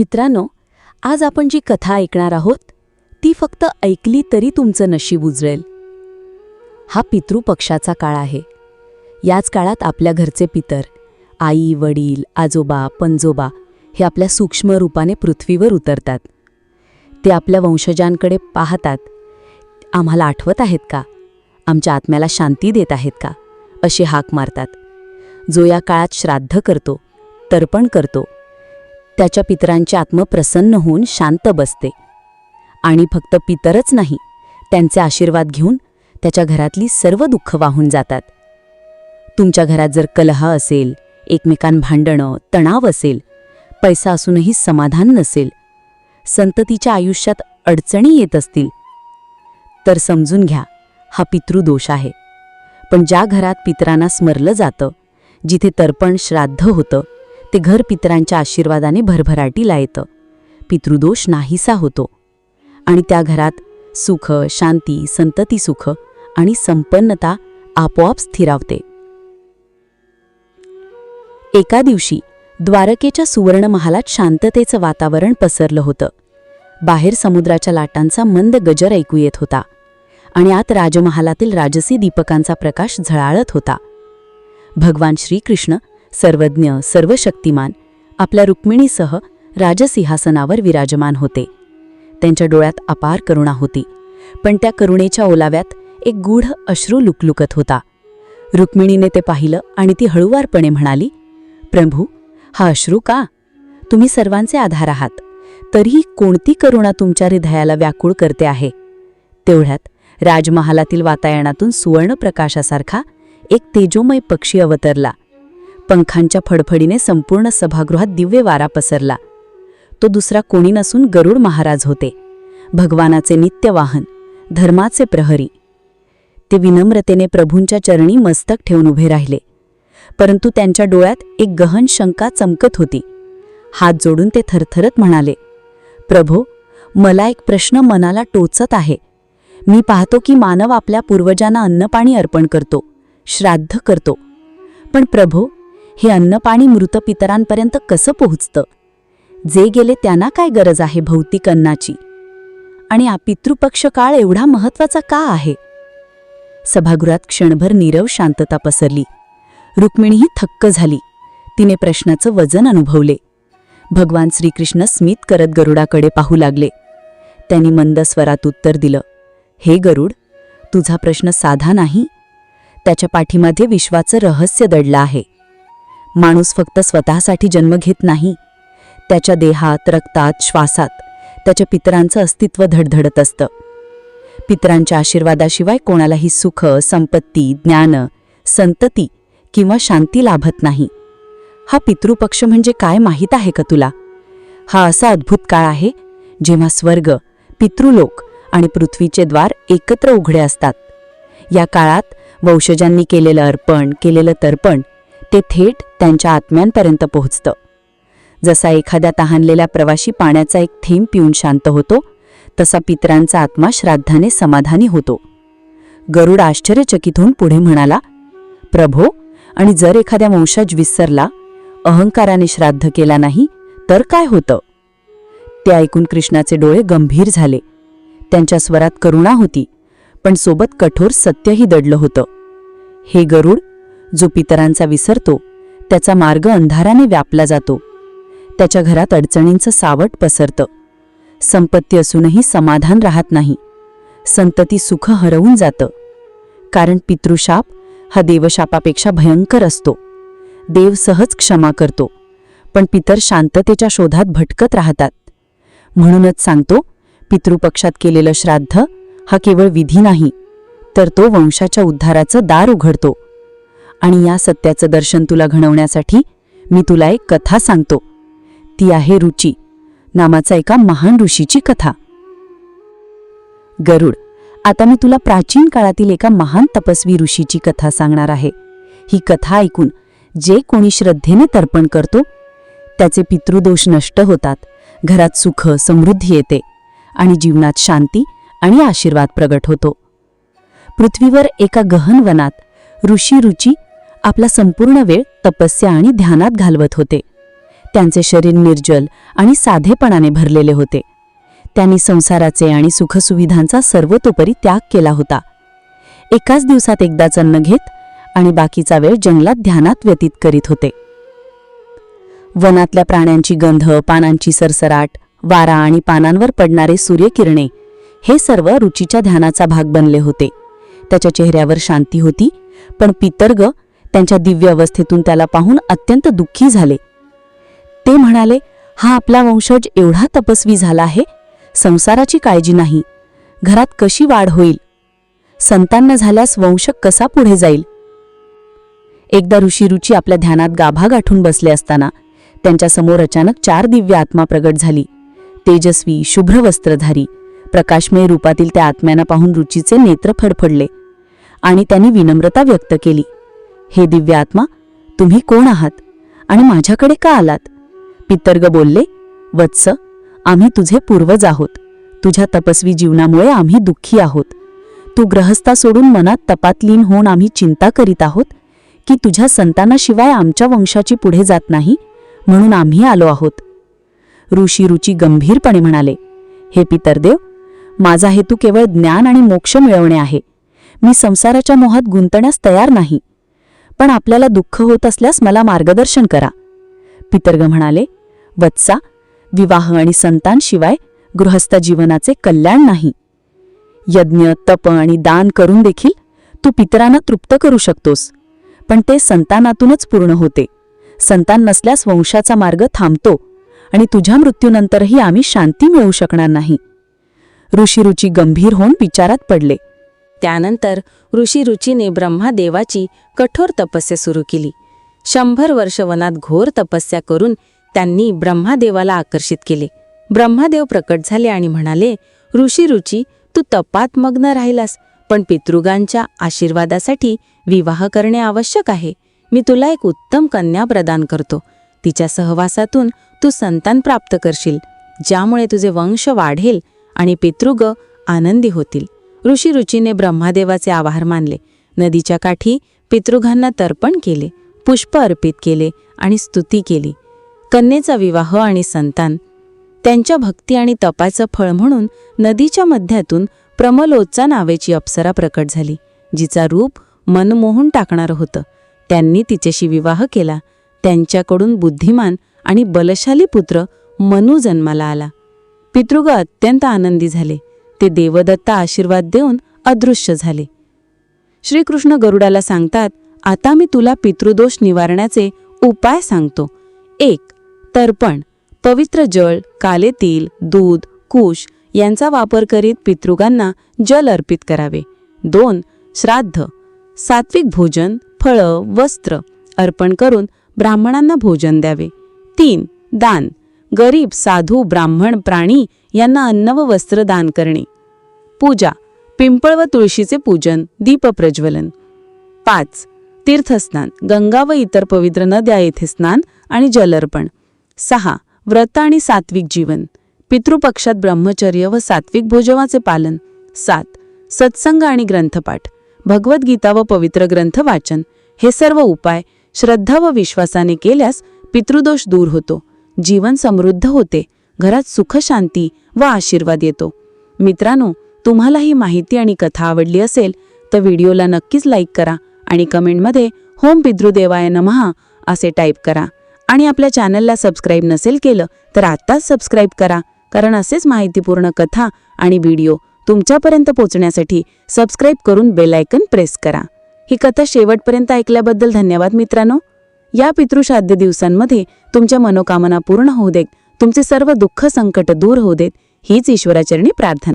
मित्रांनो आज आपण जी कथा ऐकणार आहोत ती फक्त ऐकली तरी तुमचं नशीब उजळेल. हा पितृपक्षाचा काळ आहे. याच काळात आपल्या घरचे पितर आई वडील आजोबा पंजोबा हे आपल्या सूक्ष्म रूपाने पृथ्वीवर उतरतात. ते आपल्या वंशजांकडे पाहतात आम्हाला आठवत आहेत का? आमच्या आत्म्याला शांती देत आहेत का? असे हाक मारतात. जो या काळात श्राद्ध करतो तर्पण करतो त्याच्या पितरांचे आत्म प्रसन्न होऊन शांत बसते. आणि फक्त पितरच नाही त्यांचे आशीर्वाद घेऊन त्याच्या घरातली सर्व दुःख वाहून जातात. तुमच्या घरात जर कलह असेल एकमेकां भांडणं तणाव असेल पैसा असूनही समाधान नसेल संततीच्या आयुष्यात अडचणी येत असतील तर समजून घ्या हा पितृदोष आहे. पण ज्या घरात पितरांना स्मरलं जातं जिथे तर्पण श्राद्ध होतं ते घर पितरांच्या आशीर्वादाने भरभराटीला येतं. पितृदोष नाहीसा होतो. आणि त्या घरात सुख शांती संतती सुख आणि संपन्नता आपोआप स्थिरावते. एका दिवशी द्वारकेच्या सुवर्ण महालात शांततेचं वातावरण पसरलं होतं. बाहेर समुद्राच्या लाटांचा मंद गजर ऐकू येत होता आणि आत राजमहालातील राजसी दीपकांचा प्रकाश झळाळत होता. भगवान श्रीकृष्ण सर्वज्ञ सर्वशक्तिमान आपल्या रुक्मिणीसह राजसिंहासनावर विराजमान होते. त्यांच्या डोळ्यात अपार करुणा होती पण त्या करुणेच्या ओलाव्यात एक गूढ अश्रू लुकलुकत होता. रुक्मिणीने ते पाहिलं आणि ती हळुवारपणे म्हणाली प्रभू हा अश्रू का? तुम्ही सर्वांचे आधार आहात. तरीही कोणती करुणा तुमच्या हृदयाला व्याकुळ करते आहे तेवढ्यात राजमहालातील वातायनातून सुवर्ण प्रकाशासारखा एक तेजोमय पक्षी अवतरला. पंखांच्या फडफडीने संपूर्ण सभागृहात दिव्य वारा पसरला. तो दुसरा कोणी नसून गरुड महाराज होते. भगवानाचे नित्यवाहन धर्माचे प्रहरी. ते विनम्रतेने प्रभूंच्या चरणी मस्तक ठेवून उभे राहिले. परंतु त्यांच्या डोळ्यात एक गहन शंका चमकत होती. हात जोडून ते थरथरत म्हणाले प्रभो मला एक प्रश्न मनाला टोचत आहे. मी पाहतो की मानव आपल्या पूर्वजांना अन्नपाणी अर्पण करतो श्राद्ध करतो. पण प्रभो हे अन्नपाणी मृत पितरांपर्यंत कसं पोहोचतं? जे गेले त्यांना काय गरज आहे भौतिक अन्नाची? आणि हा पितृपक्ष काळ एवढा महत्त्वाचा का आहे? सभागृहात क्षणभर नीरव शांतता पसरली. रुक्मिणीही थक्क झाली. तिने प्रश्नाचं वजन अनुभवले. भगवान श्रीकृष्ण स्मित करत गरुडाकडे पाहू लागले. त्यांनी मंद स्वरात उत्तर दिलं हे गरुड तुझा प्रश्न साधा नाही. त्याच्या पाठीमध्ये विश्वाचं रहस्य दडलं आहे. माणूस फक्त स्वतःसाठी जन्म घेत नाही. त्याच्या देहात रक्तात श्वासात त्याच्या पितरांचं अस्तित्व धडधडत असतं. पितरांच्या आशीर्वादाशिवाय कोणालाही सुख संपत्ती ज्ञान संतती किंवा शांती लाभत नाही. हा पितृपक्ष म्हणजे काय माहीत आहे का तुला? हा असा अद्भुत काळ आहे जेव्हा स्वर्ग पितृलोक आणि पृथ्वीचे द्वार एकत्र उघडे असतात. या काळात वंशजांनी केलेलं अर्पण केलेलं तर्पण ते थेट त्यांच्या आत्म्यांपर्यंत पोहोचतं. जसा एखाद्या तहानलेल्या प्रवाशी पाण्याचा एक थेंब पिऊन शांत होतो तसा पितरांचा आत्मा श्राद्धाने समाधानी होतो. गरुड आश्चर्यचकित होऊन पुढे म्हणाला प्रभो आणि जर एखाद्या वंशज विसरला अहंकाराने श्राद्ध केला नाही तर काय होतं? ते ऐकून कृष्णाचे डोळे गंभीर झाले. त्यांच्या स्वरात करुणा होती पण सोबत कठोर सत्यही दडलं होतं. हे गरुड जो पितरांचा विसरतो त्याचा मार्ग अंधाराने व्यापला जातो. त्याच्या घरात अडचणींचं सावट पसरतं. संपत्ती असूनही समाधान राहत नाही. संतती सुख हरवून जातं. कारण पितृशाप हा देवशापापेक्षा भयंकर असतो. देव सहज क्षमा करतो. पण पितर शांततेच्या शोधात भटकत राहतात. म्हणूनच सांगतो पितृपक्षात केलेलं श्राद्ध हा केवळ विधी नाही तर तो वंशाच्या उद्धाराचं दार उघडतो. आणि या सत्याचं दर्शन तुला घडवण्यासाठी मी तुला एक कथा सांगतो. ती आहे रुची नामाचा एका महान ऋषीची कथा. गरुड आता मी तुला प्राचीन काळातील एका महान तपस्वी ऋषीची कथा सांगणार आहे. ही कथा ऐकून जे कोणी श्रद्धेने तर्पण करतो त्याचे पितृदोष नष्ट होतात घरात सुख समृद्धी येते आणि जीवनात शांती आणि आशीर्वाद प्रगट होतो. पृथ्वीवर एका गहन वनात ऋषी रुची आपला संपूर्ण वेळ तपस्या आणि ध्यानात घालवत होते. त्यांचे शरीर निर्जल आणि साधेपणाने भरलेले होते. त्यांनी संसाराचे आणि सुखसुविधांचा सर्वतोपरी त्याग केला होता. एकाच दिवसात एकदाच अन्न घेत आणि बाकीचा वेळ जंगलात ध्यानात व्यतीत करीत होते. वनातल्या प्राण्यांची गंध पानांची सरसराट वारा आणि पानांवर पडणारे सूर्यकिरणे हे सर्व रुचीच्या ध्यानाचा भाग बनले होते. त्याच्या चेहऱ्यावर शांती होती पण पितर्ग त्यांच्या दिव्य अवस्थेतून त्याला पाहून अत्यंत दुःखी झाले. ते म्हणाले हा आपला वंशज एवढा तपस्वी झाला आहे संसाराची काळजी नाही घरात कशी वाढ होईल? संतान झाल्यास वंश कसा पुढे जाईल? एकदा ऋषी रुची आपल्या ध्यानात गाभा गाठून बसले असताना त्यांच्यासमोर अचानक चार दिव्य आत्मा प्रगट झाली. तेजस्वी शुभ्र वस्त्रधारी प्रकाशमय रूपातील त्या आत्म्यांना पाहून रुचीचे नेत्र फडफडले आणि त्यांनी विनम्रता व्यक्त केली. हे दिव्य आत्मा तुम्ही कोण आहात आणि माझ्याकडे का आलात? पितर्ग बोलले वत्स आम्ही तुझे पूर्वज आहोत. तुझ्या तपस्वी जीवनामुळे आम्ही दुःखी आहोत. तू ग्रहस्था सोडून मनात तपात लीन होऊन आम्ही चिंता करीत आहोत की तुझ्या संतानाशिवाय आमच्या वंशाची पुढे जात नाही म्हणून आम्ही आलो आहोत. ऋषी रुची गंभीरपणे म्हणाले हे पितरदेव माझा हेतू केवळ ज्ञान आणि मोक्ष मिळवणे आहे. मी संसाराच्या मोहात गुंतण्यास तयार नाही. पण आपल्याला दुःख होत असल्यास मला मार्गदर्शन करा. पितर्ग म्हणाले वत्सा विवाह आणि संतांशिवाय गृहस्थ जीवनाचे कल्याण नाही. यज्ञ तप आणि दान करून देखील तू पितरांना तृप्त करू शकतोस. पण ते संतानातूनच पूर्ण होते. संतान नसल्यास वंशाचा मार्ग थांबतो आणि तुझ्या मृत्यूनंतरही आम्ही शांती मिळवू शकणार नाही. ऋषीरुची गंभीर होऊन विचारात पडले. त्यानंतर ऋषी रुचीने ब्रह्मादेवाची कठोर तपस्या सुरू केली. शंभर वर्ष वनात घोर तपस्या करून त्यांनी ब्रह्मादेवाला आकर्षित केले. ब्रह्मादेव प्रकट झाले आणि म्हणाले ऋषी रुची तू तपात मग्न राहिलास पण पितृगांच्या आशीर्वादासाठी विवाह करणे आवश्यक आहे. मी तुला एक उत्तम कन्या प्रदान करतो. तिच्या सहवासातून तू संतान प्राप्त करशील ज्यामुळे तुझे वंश वाढेल आणि पितृग आनंदी होतील. ऋषी रुचीने ब्रह्मादेवाचे आभार मानले. नदीच्या काठी पितृघांना तर्पण केले पुष्प अर्पित केले आणि स्तुती केली. कन्येचा विवाह आणि संतान. त्यांच्या भक्ती आणि तपाचं फळ म्हणून नदीच्या मध्यातून प्रमलोचा नावेची अप्सरा प्रकट झाली जिचा रूप मनमोहून टाकणारं होतं. त्यांनी तिच्याशी विवाह केला. त्यांच्याकडून बुद्धिमान आणि बलशाली पुत्र मनू जन्माला आला. पितृग अत्यंत आनंदी झाले. ते देवदत्ता आशीर्वाद देऊन अदृश्य झाले. श्रीकृष्ण गरुडाला सांगतात आता मी तुला पितृदोष निवारण्याचे उपाय सांगतो. एक तर्पण पवित्र जळ काले तेल दूध कुश यांचा वापर करीत पितृगांना जल अर्पित करावे. दोन श्राद्ध सात्विक भोजन फळं वस्त्र अर्पण करून ब्राह्मणांना भोजन द्यावे. तीन दान गरीब साधू ब्राह्मण प्राणी यांना अन्न व वस्त्र दान करणे. पूजा पिंपळ व तुळशीचे पूजन दीप प्रज्वलन पाच तीर्थस्नान गंगा व इतर पवित्र नद्या येथे स्नान आणि जलर्पण सहा व्रत आणि सात्विक जीवन. पितृपक्षात ब्रह्मचर्य व सात्विक भोजवाचे पालन. सात सत्संग आणि ग्रंथपाठ. भगवद्गीता व पवित्र ग्रंथ वाचन. हे सर्व उपाय श्रद्धा व विश्वासाने केल्यास पितृदोष दूर होतो. जीवन समृद्ध होते. घरात सुखशांती व आशीर्वाद येतो. मित्रांनो तुम्हाला ही माहिती आणि कथा आवडली असेल तर व्हिडिओला नक्कीच लाईक करा आणि कमेंटमध्ये होम पितृदेवाय नमहा असे टाईप करा. आणि आपल्या चॅनलला सबस्क्राईब नसेल केलं तर आत्ताच सबस्क्राईब करा कारण असेच माहितीपूर्ण कथा आणि व्हिडिओ तुमच्यापर्यंत पोहोचण्यासाठी सबस्क्राईब करून बेलायकन प्रेस करा. ही कथा शेवटपर्यंत ऐकल्याबद्दल धन्यवाद मित्रांनो. या पितृश्राद्ध दिवसांमध्ये तुमच्या मनोकामना पूर्ण होऊ देत तुमचे सर्व दुःख संकट दूर होऊ देत हीच ईश्वराचरणी प्रार्थना.